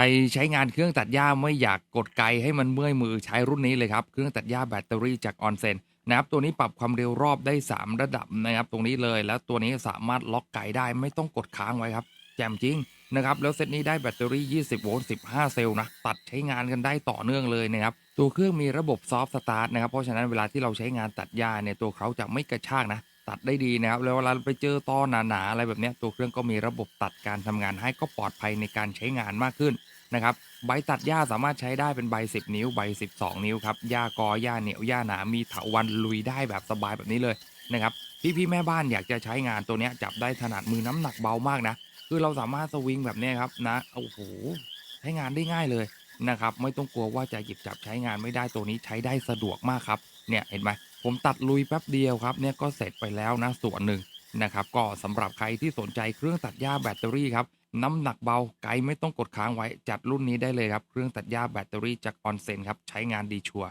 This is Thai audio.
รใช้งานเครื่องตัดหญ้าไม่อยากกดไกให้มันเมื่อยมือใช้รุ่นนี้เลยครับ เครื่องตัดหญ้าแบตเตอรี่จากออนเซนนะครับตัวนี้ปรับความเร็วรอบได้ 3 ระดับนะครับ ตรงนี้เลยแล้วตัวนี้สามารถล็อกไกได้ไม่ต้องกดค้างไว้ครับ แจ่มจริงนะครับแล้วเซตนี้ได้แบตเตอรี่ 20 โวลต์ 15 เซลล์นะตัดใช้งานกันได้ต่อเนื่องเลยนะครับตัวเครื่องมีระบบซอฟต์สตาร์ทนะครับเพราะฉะนั้นเวลาที่เราใช้งานตัดหญ้าเนี่ยตัวเขาจะไม่กระชากนะ ตัดได้ดีนะครับแล้วเวลาไปเจอตอหนาๆอะไรแบบนี้ตัวเครื่องก็มีระบบตัดการทำงานให้ก็ปลอดภัยในการใช้งานมากขึ้นนะครับใบตัดหญ้าสามารถใช้ได้เป็นใบ 10 นิ้วใบ 12 นิ้วครับหญ้ากอหญ้าเหนียวหญ้าหนามีเถาวันลุยได้แบบสบายแบบนี้เลยนะครับพี่ๆแม่บ้านอยากจะใช้งานตัวนี้จับได้ถนัดมือน้ำหนักเบามากนะคือเราสามารถสวิงแบบนี้ครับนะโอ้โหใช้งานได้ง่ายเลยนะครับไม่ต้องกลัวว่าจะหยิบจับใช้งานไม่ได้ตัวนี้ใช้ได้สะดวกมากครับเนี่ยเห็นไหม ผมตัดลุยแป๊บเดียวครับเนี่ยก็เสร็จไปแล้วนะส่วนหนึ่งนะครับก็สำหรับใครที่สนใจเครื่องตัดหญ้าแบตเตอรี่ครับน้ำหนักเบาไกลไม่ต้องกดค้างไว้จัดรุ่นนี้ได้เลยครับ เครื่องตัดหญ้าแบตเตอรี่จากออนเซนครับ ใช้งานดีชัวร์